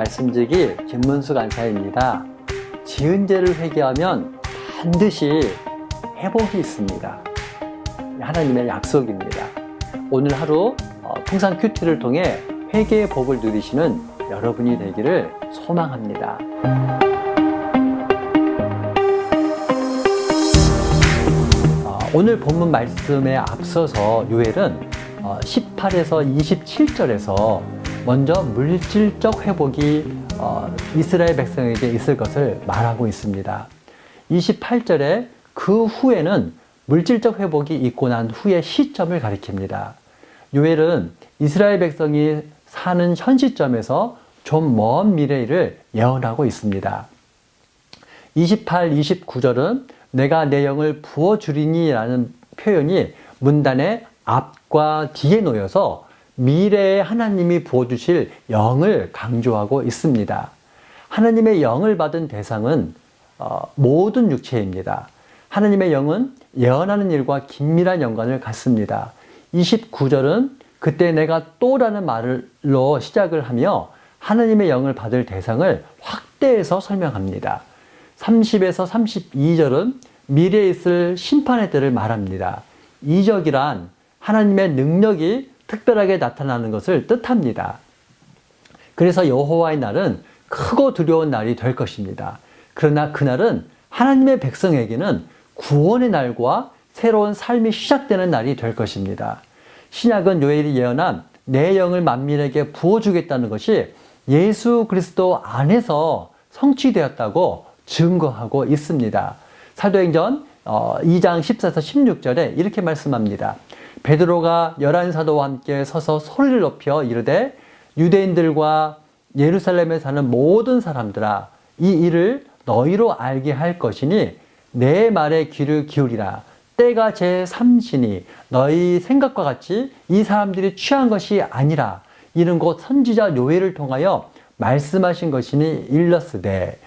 말씀드리기 김문수 간사입니다. 지은 죄를 회개하면 반드시 회복이 있습니다. 하나님의 약속입니다. 오늘 하루 어, 풍상 큐티를 통해 회개의 복을 누리시는 여러분이 되기를 소망합니다. 어, 오늘 본문 말씀에 앞서서 요엘은 18에서 27절에서 먼저 물질적 회복이 어, 이스라엘 백성에게 있을 것을 말하고 있습니다. 28절에 그 후에는 물질적 회복이 있고 난 후의 시점을 가리킵니다. 요엘은 이스라엘 백성이 사는 현 시점에서 좀 먼 미래를 예언하고 있습니다. 28, 29절은 내가 내 영을 부어주리니 라는 표현이 문단의 앞과 뒤에 놓여서 미래에 하나님이 부어주실 영을 강조하고 있습니다. 하나님의 영을 받은 대상은 어, 모든 육체입니다. 하나님의 영은 예언하는 일과 긴밀한 연관을 갖습니다. 29절은 그때 내가 또라는 말로 시작을 하며 하나님의 영을 받을 대상을 확대해서 설명합니다. 30에서 32절은 미래에 있을 심판의 때를 말합니다. 이적이란 하나님의 능력이 특별하게 나타나는 것을 뜻합니다. 그래서 여호와의 날은 크고 두려운 날이 될 것입니다. 그러나 그날은 하나님의 백성에게는 구원의 날과 새로운 삶이 시작되는 날이 될 것입니다. 신약은 요엘이 예언한 내 영을 만민에게 부어주겠다는 것이 예수 그리스도 안에서 성취되었다고 증거하고 있습니다. 사도행전 2장 14에서 16절에 이렇게 말씀합니다. 베드로가 열한 사도와 함께 서서 소리를 높여 이르되 유대인들과 예루살렘에 사는 모든 사람들아 이 일을 너희로 알게 할 것이니 내 말에 귀를 기울이라. 때가 제 삼시니 너희 생각과 같이 이 사람들이 취한 것이 아니라 이는 곧 선지자 요엘을 통하여 말씀하신 것이니 일렀으되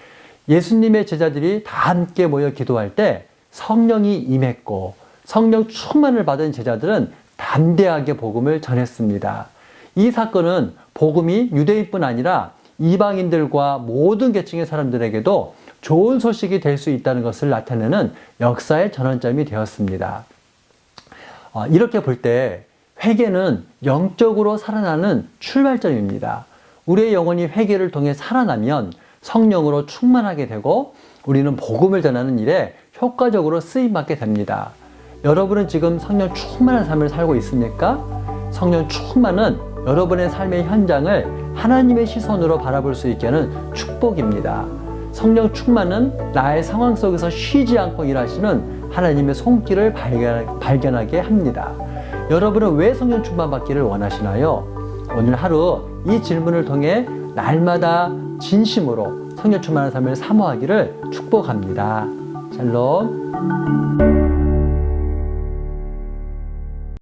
예수님의 제자들이 다 함께 모여 기도할 때 성령이 임했고 성령 충만을 받은 제자들은 담대하게 복음을 전했습니다. 이 사건은 복음이 유대인뿐 아니라 이방인들과 모든 계층의 사람들에게도 좋은 소식이 될 수 있다는 것을 나타내는 역사의 전환점이 되었습니다. 어, 이렇게 볼 때 회개는 영적으로 살아나는 출발점입니다. 우리의 영혼이 회개를 통해 살아나면 성령으로 충만하게 되고 우리는 복음을 전하는 일에 효과적으로 쓰임받게 됩니다. 여러분은 지금 성령 충만한 삶을 살고 있습니까? 성령 충만은 여러분의 삶의 현장을 하나님의 시선으로 바라볼 수 있게 하는 축복입니다. 성령 충만은 나의 상황 속에서 쉬지 않고 일하시는 하나님의 손길을 발견, 발견하게 합니다. 여러분은 왜 성령 충만 받기를 원하시나요? 오늘 하루 이 질문을 통해 날마다 진심으로 성령 충만한 삶을 사모하기를 축복합니다. 샬롬.